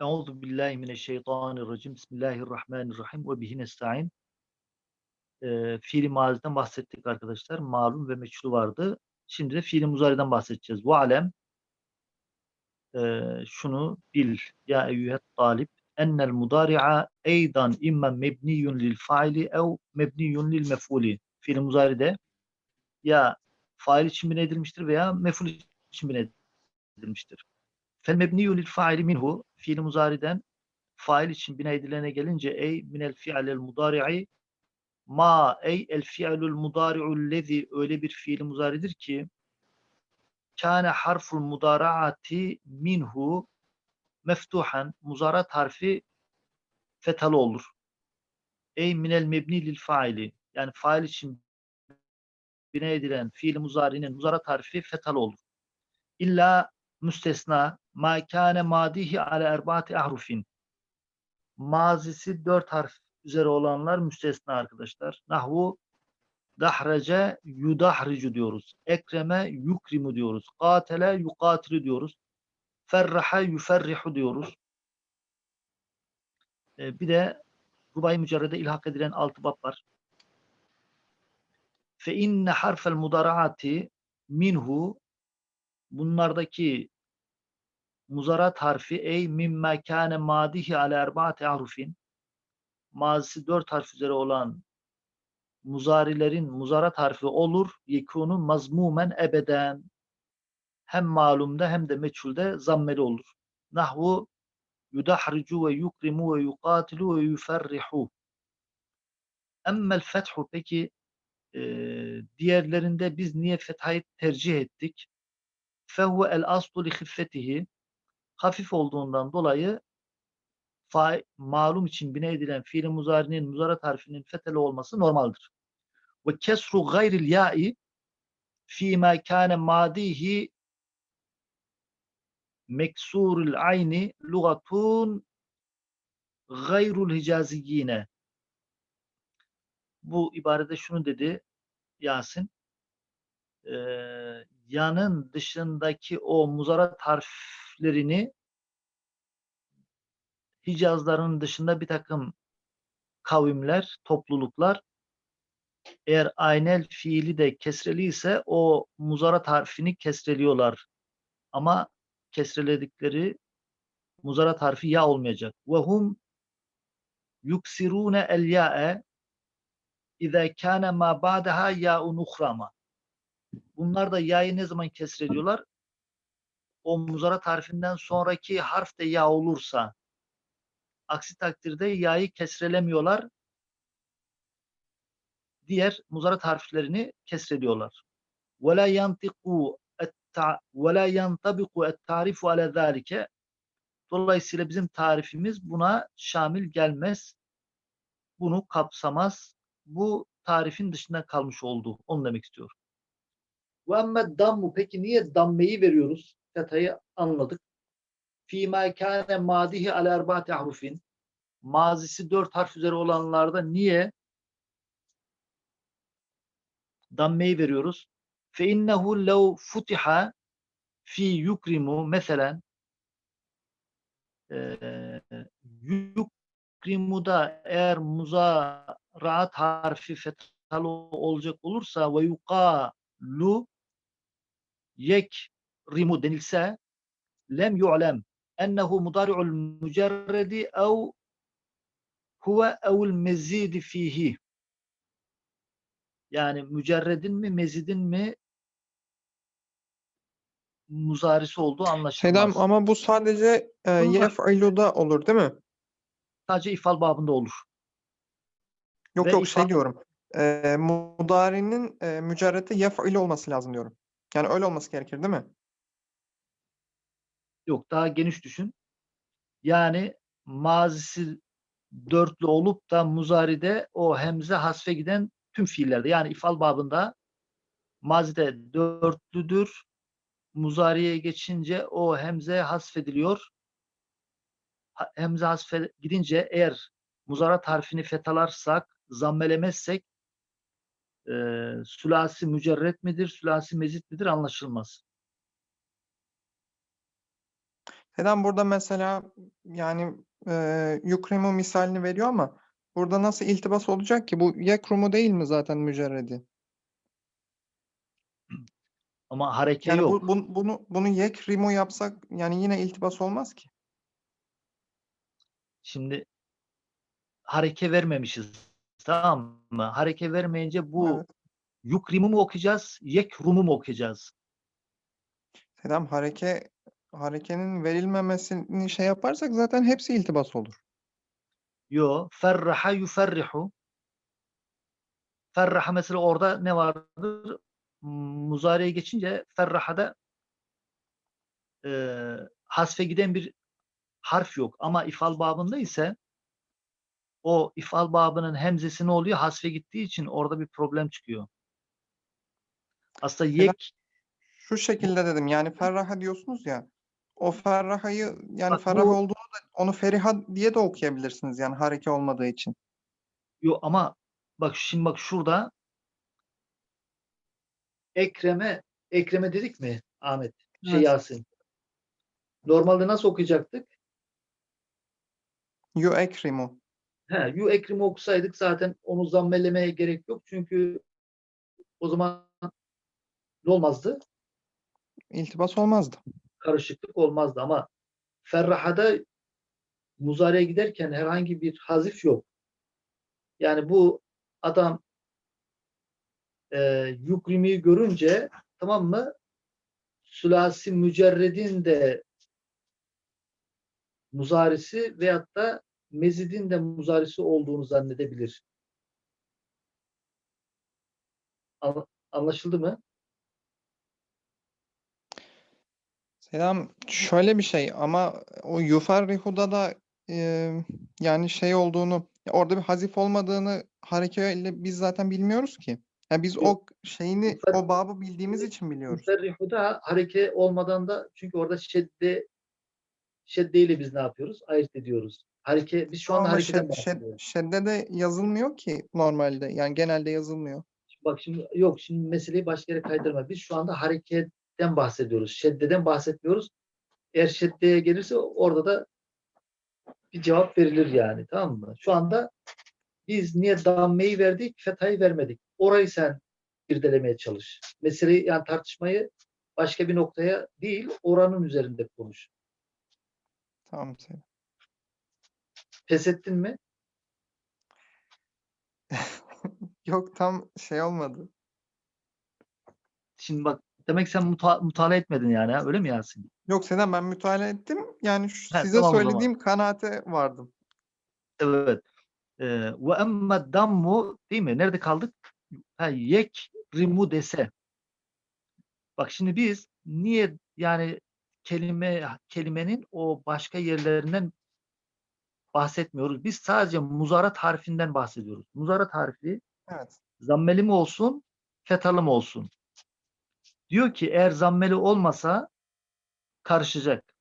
Euzu billahi mineşşeytanirracim. Bismillahirrahmanirrahim ve bihi nestaîn. Eee, fiili maziden bahsettik arkadaşlar. Malum ve meçhul vardı. Şimdi de fiili muzari'den bahsedeceğiz. Ve alem eee, şunu bil ya eyyühet talib ennel mudari'a eydan imma mebniyun lil faili ev mebniyun lil mef'uli. Fiili muzari'de ya fail için bine edilmiştir veya mef'ul için bine edilmiştir. Fel mebniyu lil faili minhu fiil muzariden fail için bina edilene gelince ey minel fi'lel mudari'i ma ey el fi'lul mudari'u lezi öyle bir fiil muzaridir ki kâne harful mudaraati minhu meftuhan muzarat harfi fetalı olur. Ey minel mebni lil faili yani fail için bina edilen fiil muzarinin muzarat harfi fetalı olur. İlla müstesna ma kâne madihi ala erbaati ahrufin mazisi dört harf üzere olanlar müstesna arkadaşlar. Nahvu dahrece yudahricu diyoruz. Ekreme yukrimu diyoruz. Katele yukatilu diyoruz. Ferraha yuferrihu diyoruz. Ee, bir de rubai mücerrede ilhak edilen altı bab var. Fe inne harfel mudaraati minhu bunlardaki muzarat harfi ey mimme kâne madihi ala erbaati ahrufin mazisi dört harf üzere olan muzarilerin muzarat harfi olur yekunu mazmumen ebeden hem malumda hem de meçhulde zammeli olur. Nahvu yudahricu ve yukrimu ve yukatilu ve yuferrihu. Emmel fethu peki e, diğerlerinde biz niye fethayı tercih ettik? Fehuve el aslu li hiffetihi hafif olduğundan dolayı fa malum için bine edilen fiil muzarinin muzarat harfinin feteli olması normaldir. Ve kesru gayril ya'i fîmâ kâne mâdihi meksurul ayni lugatun gayrul hicaziyyine. Bu ibarede şunu dedi Yasin. Yanın dışındaki o muzarat harflerini Hicazların dışında bir takım kavimler, topluluklar eğer aynel fiili de kesreli ise o muzarat harfini kesreliyorlar. Ama kesreledikleri muzarat harfi ya olmayacak. Ve hum yuksirune el ya'e İza kana ma ba'daha ya'un uhrama. Bunlar da ya'yı ne zaman kesrediyorlar? O muzarat harfinden sonraki harf de ya olursa aksi takdirde ya'yı kesrelemiyorlar. Diğer muzarat harflerini kesrediyorlar. Yantiqu ve la yantabiqu et-tarifu ala zalike. Dolayısıyla bizim tarifimiz buna şamil gelmez. Bunu kapsamaz. Bu tarifin dışında kalmış oldu. Onu demek istiyor. Ve emme dammu. Peki niye dammeyi veriyoruz? Fethayı anladık. Fîmâ kâne mâdihi al erbâti. Mazisi dört harf üzeri olanlarda niye dammeyi veriyoruz? Fe innehu lev futiha fi yukrimu mesela yukrimuda eğer muzaraat harfi fethalı olacak olursa ve yukalu yekrimu denilse lem yu'lem ennehu mudari'ul mücerredi ev huve evul mezidi fihi yani mücerredin mi mezidin mi muzarisi olduğu anlaşılmaz. Selam ama bu sadece e, yef'ilu'da olur değil mi? Sadece ifal babında olur. Yok Ve yok ifa- şey diyorum. E, mudari'nin e, mücerreti yef'ilu olması lazım diyorum. Yani öyle olması gerekir değil mi? Yok daha geniş düşün. Yani mazisi dörtlü olup da muzaride o hemze hasfe giden tüm fiillerde yani ifal babında mazide dörtlüdür. Muzariye geçince o hemze hasfediliyor. Ha- Hemze hasfe gidince eğer muzarat harfini fetalarsak, zammelemezsek e, sülasi mücerret midir, sülasi mezit midir anlaşılmaz. Neden burada mesela yani e, yukrimu misalini veriyor ama burada nasıl iltibas olacak ki? Bu yekrumu değil mi zaten mücerredi? Ama hareke Yani yok. bu, bu- bunu bunu yekrimu yapsak yani yine iltibas olmaz ki. Şimdi hareke vermemişiz. Tamam mı? Hareke vermeyince bu Evet. yukrimu mu okuyacağız, yekrumu mu okuyacağız? Selam hareke harekenin verilmemesini şey yaparsak zaten hepsi iltibas olur. Yo, ferraha yuferrihu. Ferraha mesela orada ne vardır? Muzariye geçince ferrahada eee hasfe giden bir harf yok. Ama ifal babında ise o ifal babının hemzesi ne oluyor? Hasfe gittiği için orada bir problem çıkıyor. Aslında yek Şu şekilde dedim yani ferraha diyorsunuz ya o ferrahayı yani Bak bu- olduğunu da onu feriha diye de okuyabilirsiniz yani hareke olmadığı için. Yo ama bak şimdi bak şurada Ekrem'e Ekrem'e dedik mi Ahmet? Şey Evet. Yasin. Normalde nasıl okuyacaktık? Yu ekrimu. He, yu Ekrem'i okusaydık zaten onu zammelemeye gerek yok. Çünkü o zaman ne olmazdı? İltibas olmazdı. Karışıklık olmazdı ama Ferraha'da muzariye giderken herhangi bir hazif yok. Yani bu adam e, yukrimi görünce tamam mı? Sülasi mücerredin de muzarisi veyahut da mezidin de muzarisi olduğunu zannedebilir. Anla- Anlaşıldı mı? Selam şöyle bir şey ama o yuferrihuda da e, yani şey olduğunu orada bir hazif olmadığını harekeyle biz zaten bilmiyoruz ki. Ya biz o şeyini o babı bildiğimiz için biliyoruz. Müferrihuda hareke olmadan da çünkü orada şedde şeddeyle biz ne yapıyoruz? Ayırt ediyoruz. Hareke biz şu anda Ama hareketen şed, şed, bahsediyoruz. şedde de yazılmıyor ki normalde. Yani genelde yazılmıyor. Bak şimdi yok şimdi meseleyi başka yere kaydırma. Biz şu anda hareketten bahsediyoruz. Şeddeden bahsetmiyoruz. Eğer şeddeye gelirse orada da bir cevap verilir yani. Tamam mı? Şu anda biz niye dammeyi verdik, fethayı vermedik. Orayı sen irdelemeye çalış. Meseleyi yani tartışmayı başka bir noktaya değil, oranın üzerinde konuş. Tamam Selam. Pes ettin mi? Yok tam şey olmadı. Şimdi bak demek sen muta mutala etmedin yani ha? Öyle mi Yasin? Yok Selam ben müteala ettim. Yani şu He, size tamam o zaman. söylediğim kanaate vardım. Evet. Ee, Ve emme dammu değil mi? Nerede kaldık? Ha, yek rimu dese. Bak şimdi biz niye yani kelime kelimenin o başka yerlerinden bahsetmiyoruz. Biz sadece muzarat harfinden bahsediyoruz. Muzarat harfi Evet. zammeli mi olsun, fetalı mı olsun? Diyor ki eğer zammeli olmasa karışacak.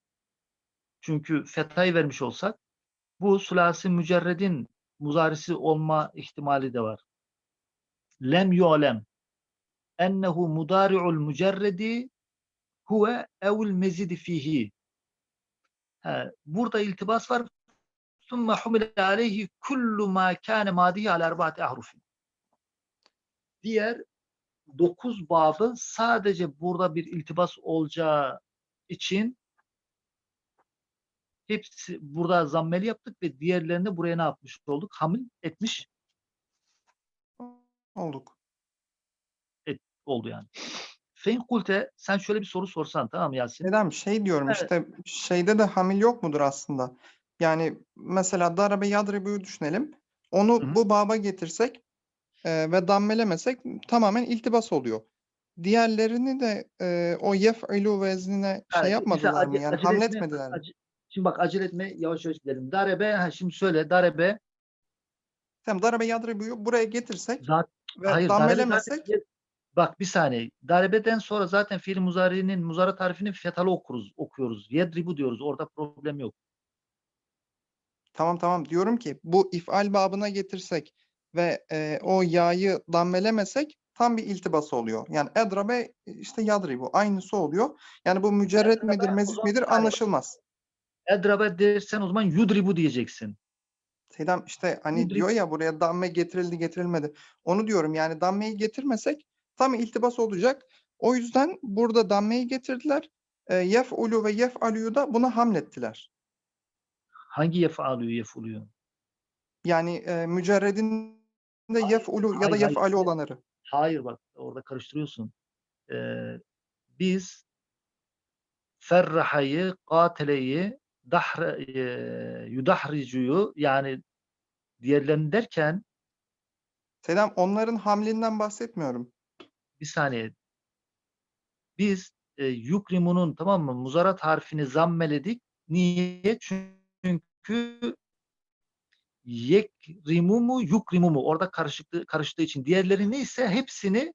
Çünkü fetayı vermiş olsak bu sülasi mücerredin muzarisi olma ihtimali de var. Lem yu'lem ennehu mudari'ul mücerredi huve evul mezidi fihi. Ha, burada iltibas var. Sümme humile aleyhi kullu ma kâne madihi al erbaati ahrufin. Diğer dokuz babın sadece burada bir iltibas olacağı için hepsi burada zammeli yaptık ve diğerlerini buraya ne yapmış olduk? Hamil etmiş olduk. Et, oldu yani. Fein kulte sen şöyle bir soru sorsan tamam mı Yasin? Neden şey diyorum Evet. işte şeyde de hamil yok mudur aslında? Yani mesela darabe yadribu'yu düşünelim. Onu Hı hı. bu baba getirsek e, ve dammelemesek tamamen iltibas oluyor. Diğerlerini de e, o yef'ilu veznine Yani şey mesela yapmadılar mı? ace- Yani acele hamletmediler mi? Ace- Şimdi bak acele etme yavaş yavaş gidelim. Darebe ha, şimdi söyle darebe Tamam darabe yadribu'yu buraya getirsek zat ve hayır darebe zaten dammelemesek bak bir saniye. Darbeden sonra zaten fiil muzari'nin muzara tarifini fetalı okuruz, okuyoruz. Yedribu diyoruz. Orada problem yok. tamam tamam diyorum ki bu if'al babına getirsek ve e, o ya'yı dammelemesek tam bir iltibas oluyor. Yani edrabe işte yadribu aynısı oluyor. Yani bu mücerret Edrabe, midir mezit midir anlaşılmaz. Edrabe dersen o zaman yudribu diyeceksin. Selam işte hani diyor ya buraya damme getirildi getirilmedi. Onu diyorum yani dammeyi getirmesek tam iltibas olacak. O yüzden burada dammeyi getirdiler. E, yef'ulu ve yef'aluyu da buna hamlettiler. Hangi yef'alü yef'uluyor? Yani e, mücerredinde yef'ulu ya da hayır. yef'alu olanları. Hayır bak orada karıştırıyorsun. Ee, biz ferrahayı, kateleyi, dahr, e, yudahricuyu yani diğerlerini derken Selam onların hamlinden bahsetmiyorum. Bir saniye biz e, yukrimunun tamam mı muzarat harfini zammeledik. Niye? Çünkü yekrimu mu yukrimu mu orada karışıklığı karıştığı için diğerlerini ise hepsini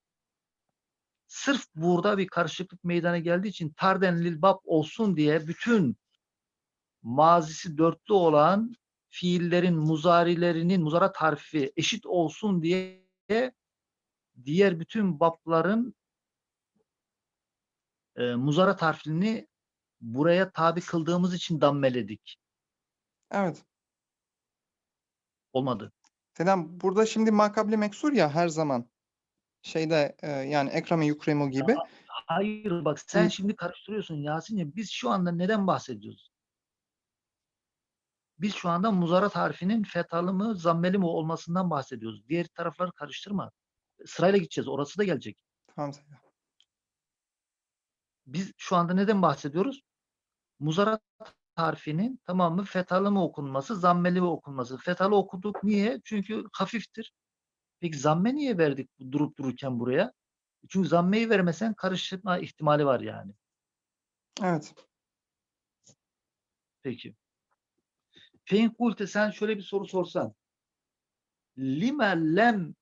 sırf burada bir karışıklık meydana geldiği için tarden lil bab olsun diye bütün mazisi dörtlü olan fiillerin muzarilerinin muzarat harfi eşit olsun diye diğer bütün babların e, muzarat harfini buraya tabi kıldığımız için dammeledik. Evet. Olmadı. Selam burada şimdi makabli meksur ya her zaman. Şeyde e, yani ekrame yukremu gibi. Hayır bak sen Hı. şimdi karıştırıyorsun Yasin'ciğim. Biz şu anda neden bahsediyoruz? Biz şu anda muzarat harfinin fetalı mı, zammeli mi olmasından bahsediyoruz. Diğer tarafları karıştırma. Sırayla gideceğiz. Orası da gelecek. Tamam. Biz şu anda neden bahsediyoruz? Muzarat harfinin tamam mı fetalı mı okunması, zammeli mi okunması. Fetalı okuduk. Niye? Çünkü hafiftir. Peki zamme niye verdik durup dururken buraya? Çünkü zammeyi vermesen karıştırma ihtimali var yani. Evet. Peki. Fein kulte sen şöyle bir soru sorsan. Lime lem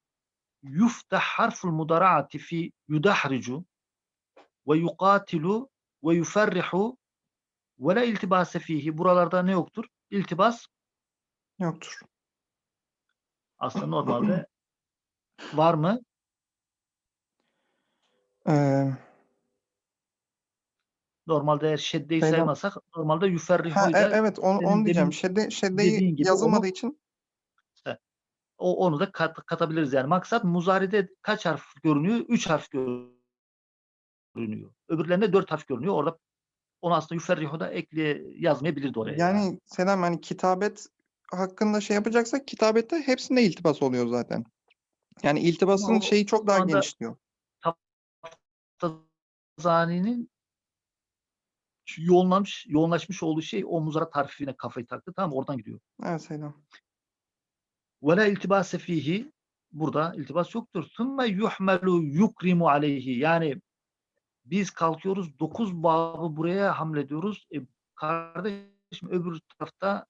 yuftah harful mudaraati fi yudahricu ve yuqatilu ve yuferrihu ve la iltibase fihi. Buralarda ne yoktur? İltibas Yoktur. aslında normalde var mı? Ee, Normalde eğer şeddeyi Selam. saymazsak normalde ha, yuferrihu e- ile evet onu, onu diyeceğim. Şedde, şeddeyi yazılmadığı onu- için o, onu da kat- katabiliriz yani. Maksat muzaride kaç harf görünüyor? Üç harf görünüyor. Öbürlerinde dört harf görünüyor. Orada onu aslında yuferrihu da ekle yazmayabilirdi oraya. yani Selam hani kitabet hakkında şey yapacaksak kitabette hepsinde iltibas oluyor zaten. Yani iltibasın o- şeyi çok daha genişliyor. Tazani'nin şu yoğunlamış, yoğunlaşmış olduğu şey o muzarat harfine kafayı taktı. Tamam? Oradan gidiyor. Evet Selam. Ve la iltibase fihi burada iltibas yoktur. Sümme yuhmelu yukrimu aleyhi. Yani biz kalkıyoruz dokuz babı buraya hamlediyoruz. E, kardeşim öbür tarafta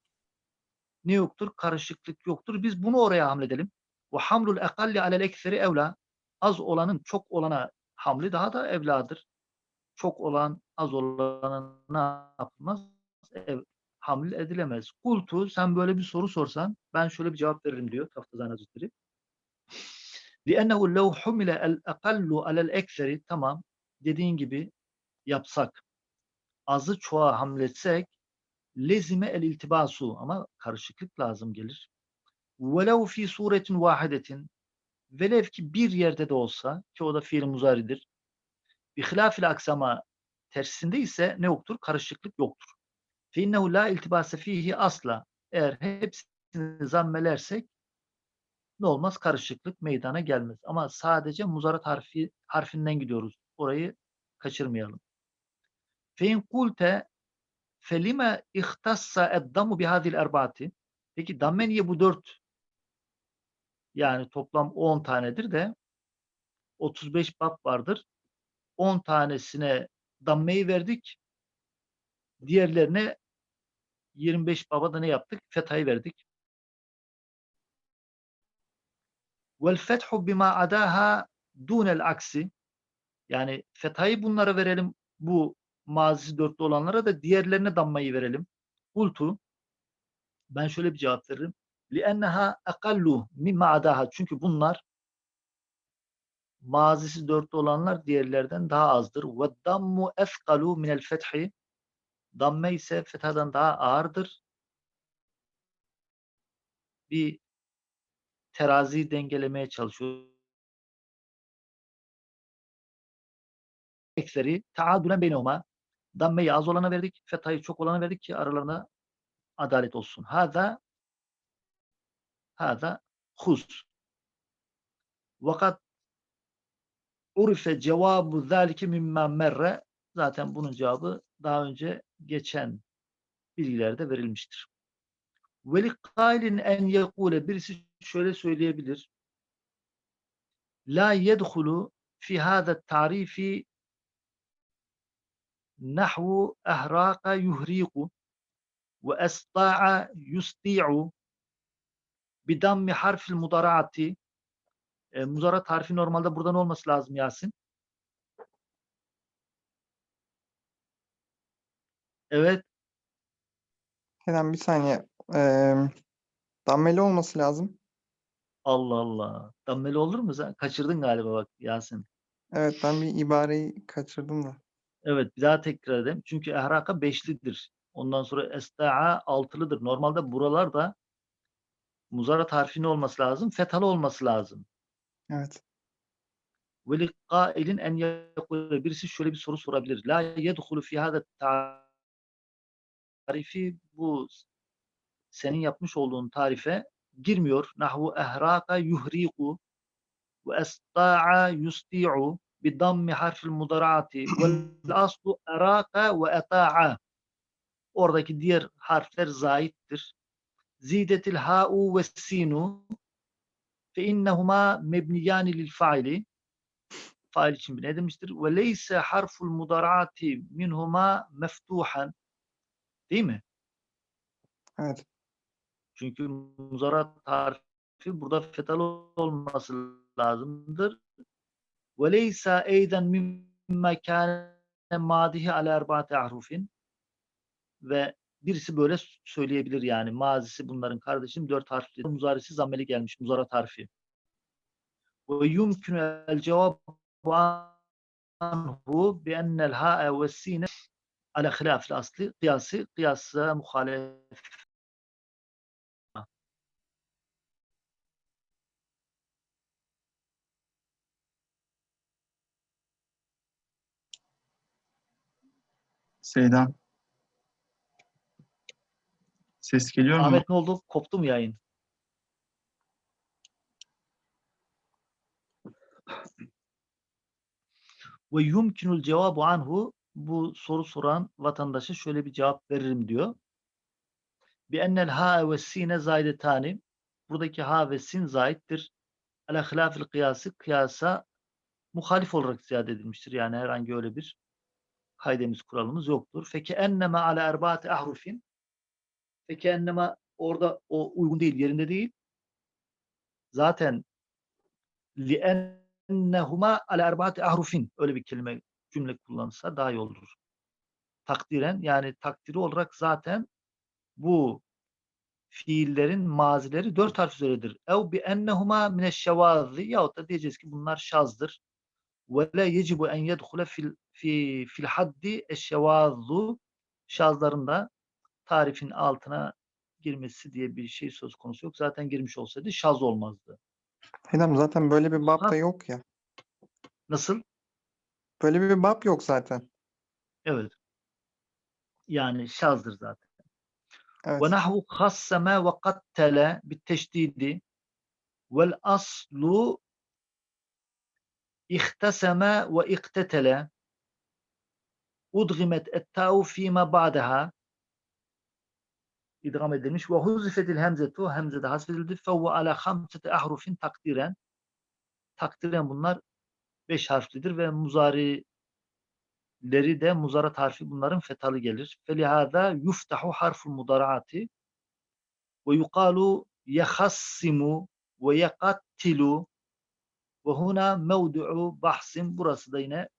ne yoktur? Karışıklık yoktur. Biz bunu oraya hamledelim. Ve hamlul ekalli alel ekseri evla. Az olanın çok olana hamli daha da evladır. Çok olan az olana ne yapılmaz? Ev, hamle edilemez. Kultu sen böyle bir soru sorsan ben şöyle bir cevap veririm diyor Taftazani Hazretleri. لِأَنَّهُ لَوْ حُمِلَ الْاَقَلُّ عَلَى الْاَكْسَرِ Tamam dediğin gibi yapsak azı çoğa hamletsek lezime el iltibasu ama karışıklık lazım gelir. Velev fi suretin vahidetin velev ki bir yerde de olsa ki o da fiil muzaridir. Bi hilafil aksama tersinde ise ne yoktur? Karışıklık yoktur. İnnehu la iltibase fihi asla. Eğer hepsini zammelersek ne olmaz? Karışıklık meydana gelmez. Ama sadece muzarat harfi harfinden gidiyoruz. Orayı kaçırmayalım. İn kulte felime ihtassa eddamu bihadil erbaati. Peki damme niye bu dört? Yani toplam 10 tanedir de 35 bab vardır. 10 tanesine dammeyi verdik. Diğerlerine 25 baba da ne yaptık? Fethayı verdik. Vel fethu bima adaha dunel aksi. Yani fethayı bunlara verelim. Bu mazisi dörtlü olanlara da diğerlerine dammayı verelim. Kultu. Ben şöyle bir cevap veririm. لِأَنَّهَا اَقَلُّ مِمَّا عَدَاهَا Çünkü bunlar mazisi dörtlü olanlar diğerlerden daha azdır. وَالدَّمُّ اَثْقَلُ مِنَ الْفَتْحِ Damme ise fethadan daha ağırdır. Bir teraziyi dengelemeye çalışıyor. Ekseri taadülen beynehuma. Dammeyi az olana verdik, fethayı çok olana verdik ki aralarına adalet olsun. Hada hada huz. Vakat urife cevabu zalike mimma merre zaten bunun cevabı daha önce geçen bilgilerde verilmiştir. Veli kailin en yekule birisi şöyle söyleyebilir. La yedhulu fi hada tarifi nahvu ehraka yuhriku ve esta'a yusti'u bidammi harfil mudaraati e, muzara tarifi normalde buradan olması lazım Yasin. Evet. Selam bir saniye. Ee, dammeli olması lazım. Allah Allah. Dammeli olur mu? Sen kaçırdın galiba bak Yasin. Evet ben bir ibareyi kaçırdım da. Evet bir daha tekrar edeyim. Çünkü ehraka beşlidir. Ondan sonra esta'a altılıdır. Normalde buralarda muzara tarifinin olması lazım. Fethalı olması lazım. Evet. Ve liqailin en yekule birisi şöyle bir soru sorabilir. La yedhulu fi hada tarifi bu senin yapmış olduğun tarife girmiyor. Nahvu ehraka yuhriku ve esta'a yusti'u bi dammi harfil mudaraati vel aslu eraka ve eta'a oradaki diğer harfler zaittir. Zidetil ha'u ve sinu fe innehuma mebniyani lil faili fail için bine edilmiştir. Ve leyse harful mudaraati minhuma meftuhan değil mi? Evet. Çünkü muzarat harfi burada fetalı olması lazımdır. Ve leysa eyden mimma kâne madihi ala erbaati ahrufin ve birisi böyle söyleyebilir yani mazisi bunların kardeşim dört harfli muzarisi zammeli gelmiş muzarat harfi. Ve yumkinu el cevabu anhu bi ennel ha'e ve sine ala hilafil asli kıyası kıyasa muhalef Seydan. Ses geliyor mu? Ahmet ne oldu? Koptu mu yayın? Ve yumkinul cevabu anhu bu soru soran vatandaşa şöyle bir cevap veririm diyor. Bi ennel ha ve sine zaydetani buradaki ha ve sin zaittir. Ala hilafil kıyası kıyasa muhalif olarak ziyade edilmiştir. Yani herhangi öyle bir kaydemiz kuralımız yoktur. Feke enneme ala erbaati ahrufin Peki enneme orada o uygun değil, yerinde değil. Zaten li'ennehuma ala erbaati ahrufin öyle bir kelime cümle kullanılsa daha iyi olur. Takdiren yani takdiri olarak zaten bu fiillerin mazileri dört harf üzeredir. Ev bi ennehuma mineşşevazi yahut da diyeceğiz ki bunlar şazdır. Ve la yecibu en yedhule fil, fi, fil haddi eşşevazu şazlarında tarifin altına girmesi diye bir şey söz konusu yok. Zaten girmiş olsaydı şaz olmazdı. Selam zaten böyle bir bab da yok ya. Nasıl? Böyle bir bab yok zaten. Evet. Yani şazdır zaten. Evet. Ve nahvu hasseme ve kattele biteşdidi vel aslu ihtaseme ve iktetele udgimet etta'u fîme ba'daha idgam edilmiş ve huzifetil hemzetu hemze de hasfedildi fevve ala hamsete ahrufin takdiren takdiren bunlar beş harflidir ve muzarileri de muzarat harfi bunların fetalı gelir. Felihada yuftahu harful mudaraati ve yuqalu yehassimu ve yekattilu ve huna mevdu'u bahsin burası da yine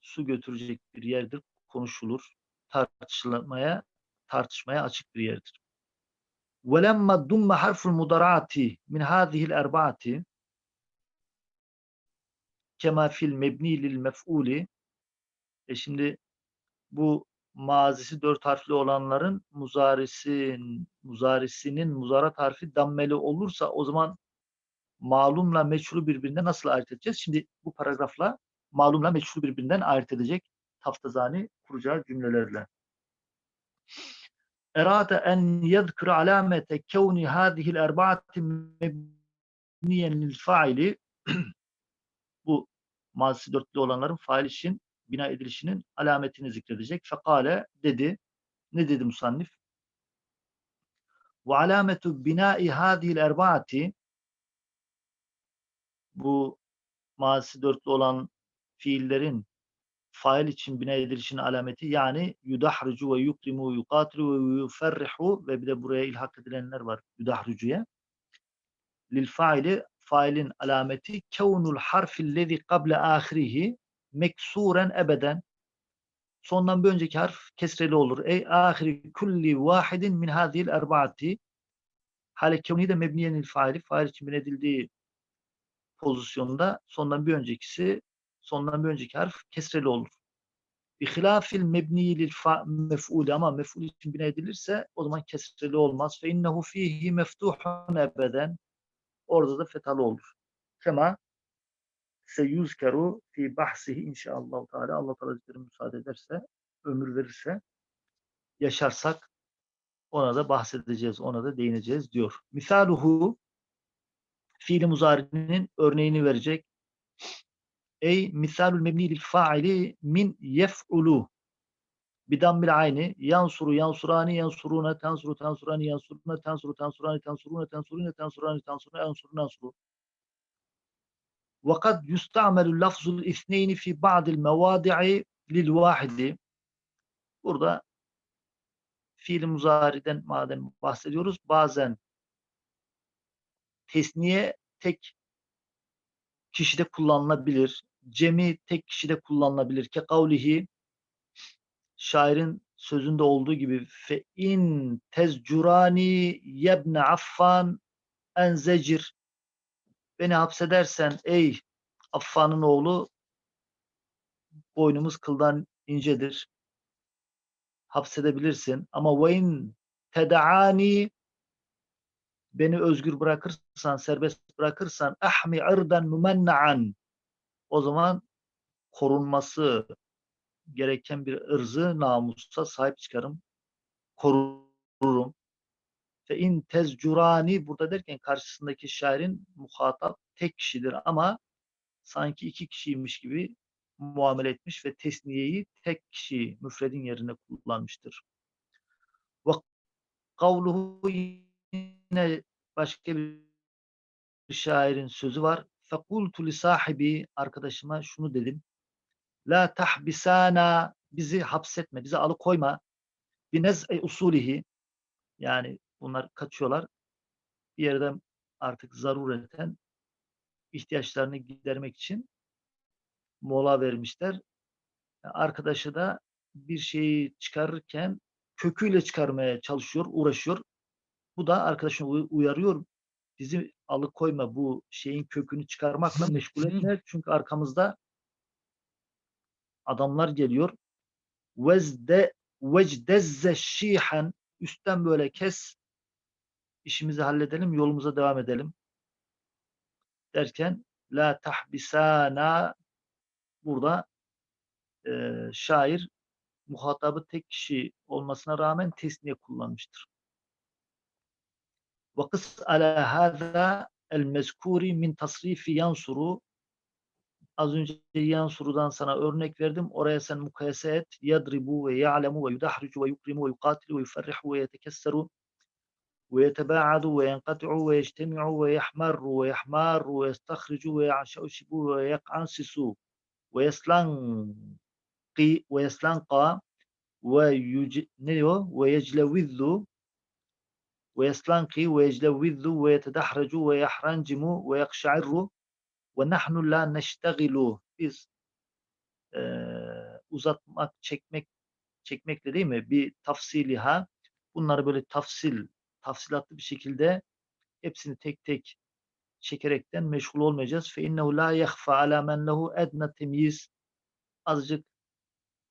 su götürecek bir yerdir. Konuşulur. Tartışılmaya tartışmaya açık bir yerdir. وَلَمَّا دُمَّ حَرْفُ الْمُدَرَعَةِ مِنْ هَذِهِ الْاَرْبَعَةِ kema fil mebni lil mef'uli e şimdi bu mazisi dört harfli olanların muzarisin, muzarisinin muzarat harfi dammeli olursa o zaman malumla meçhulu birbirinden nasıl ayırt edeceğiz? Şimdi bu paragrafla malumla meçhulu birbirinden ayırt edecek taftazani kuracağı cümlelerle. Erade en yedkır alamete kevni hadihil erba'ati mebniyen lil faili mazisi dörtlü olanların fail için bina edilişinin alametini zikredecek. Fekale dedi. Ne dedi musannif? Ve alametu binai hadihil erbaati bu mazisi dörtlü olan fiillerin fail için bina edilişinin alameti yani yudahrucu ve yukrimu yukatilu ve yuferrihu ve bir de buraya ilhak edilenler var yudahrucuya. Lil faili failin alameti kevnul harfillezi kable ahirihi meksuren ebeden sondan bir önceki harf kesreli olur. Ey ahiri kulli vahidin min hadihil erbaati hale kevni de mebniyen lil faili fail için edildiği pozisyonda sondan bir öncekisi sondan bir önceki harf kesreli olur. Bihilafil mebni lil mef'ul ama mef'ul için bina edilirse o zaman kesreli olmaz. Fe innehu fihi meftuhun ebeden orada da fetalı olur. Kema seyuzkeru fi bahsihi inşallah Teala Allah Teala müsaade ederse ömür verirse yaşarsak ona da bahsedeceğiz, ona da değineceğiz diyor. Misaluhu fiili muzari'nin örneğini verecek. Ey misalul mebni lil faili min yef'ulu bidammil ayni yansuru yansurani yansuruna tansuru tansurani yansuruna tansuru tansurani tansuruna tansuruna tansurani tansuruna yansuru nansuru وقد يستعمل اللفظ الاثنين في بعض المواضع للواحد burada fiil muzariden madem bahsediyoruz bazen tesniye tek kişide kullanılabilir. Cemi tek kişide kullanılabilir. Ke kavlihi şairin sözünde olduğu gibi fe in tezcurani yebne affan en zecir beni hapsedersen ey Affan'ın oğlu boynumuz kıldan incedir. Hapsedebilirsin. Ama ve in tedaani beni özgür bırakırsan, serbest bırakırsan ahmi irdan mumenna'an o zaman korunması gereken bir ırzı namusa sahip çıkarım. Korurum. Fe in tezcurani burada derken karşısındaki şairin muhatap tek kişidir ama sanki iki kişiymiş gibi muamele etmiş ve tesniyeyi tek kişi müfredin yerine kullanmıştır. Ve kavluhu yine başka bir şairin sözü var. Fekultu li sahibi arkadaşıma şunu dedim. La tahbisana bizi hapsetme, bizi alıkoyma. Binez'i usulihi yani bunlar kaçıyorlar. Bir yerden artık zarureten ihtiyaçlarını gidermek için mola vermişler. Arkadaşı da bir şeyi çıkarırken köküyle çıkarmaya çalışıyor, uğraşıyor. Bu da arkadaşını uyarıyor. Bizi alıkoyma bu şeyin kökünü çıkarmakla meşgul etme. Çünkü arkamızda adamlar geliyor. Vezde vecdezze şihan üstten böyle kes. İşimizi halledelim, yolumuza devam edelim. Derken la tahbisana. Burada e, şair muhatabı tek kişi olmasına rağmen tesniye kullanmıştır. Vakıs ala hâzâ el mezkûri min tasrifi yansuru Az önce yan yansurudan sana örnek verdim. Oraya sen mukayese et. Yadribu ve ya'lemu ve yudahricu ve yukrimu ve yukatilu ve yufarrihu ve yetekesseru ve yetebaadu ve yenkati'u ve yeştemi'u ve yehmarru ve yehmarru ve yestahricu ve ya'şeşibu ve yak'ansisu ve yeslanqi ve yeslanqa ve yüc ne diyor? Ve yeclevizzu yetedahricu ve ويتدحرج ve yakşa'irru Ve nahnu la neştegilu. Biz e, uzatmak, çekmek çekmekle değil mi? Bir tafsiliha. Bunları böyle tafsil, tafsilatlı bir şekilde hepsini tek tek çekerekten meşgul olmayacağız. Fe innehu la yahfa ala men lehu edna temyiz. Azıcık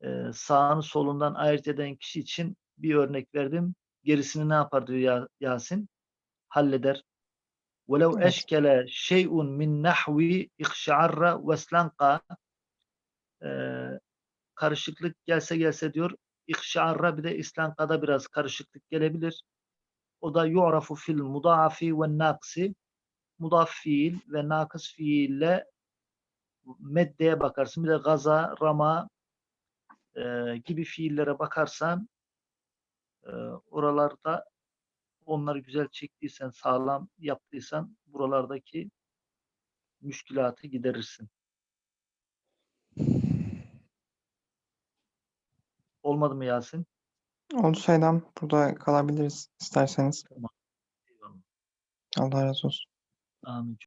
e, sağını solundan ayırt eden kişi için bir örnek verdim. Gerisini ne yapar diyor Yasin? Halleder. وَلَوْ Evet. اَشْكَلَ شَيْءٌ مِنْ نَحْوِ اِخْشَعَرَّ وَاسْلَنْقَى e, karışıklık gelse gelse diyor. İhşarra bir de islankada biraz karışıklık gelebilir. O da yu'rafu fil mudaafi ve naksi. Mudaf fiil ve nakıs fiille meddeye bakarsın. Bir de gaza, rama e, gibi fiillere bakarsan e, oralarda onları güzel çektiysen, sağlam yaptıysan buralardaki müşkülatı giderirsin. Olmadı mı Yasin? Oldu Selam. Burada kalabiliriz isterseniz. Eyvallah. Allah razı olsun. Amin.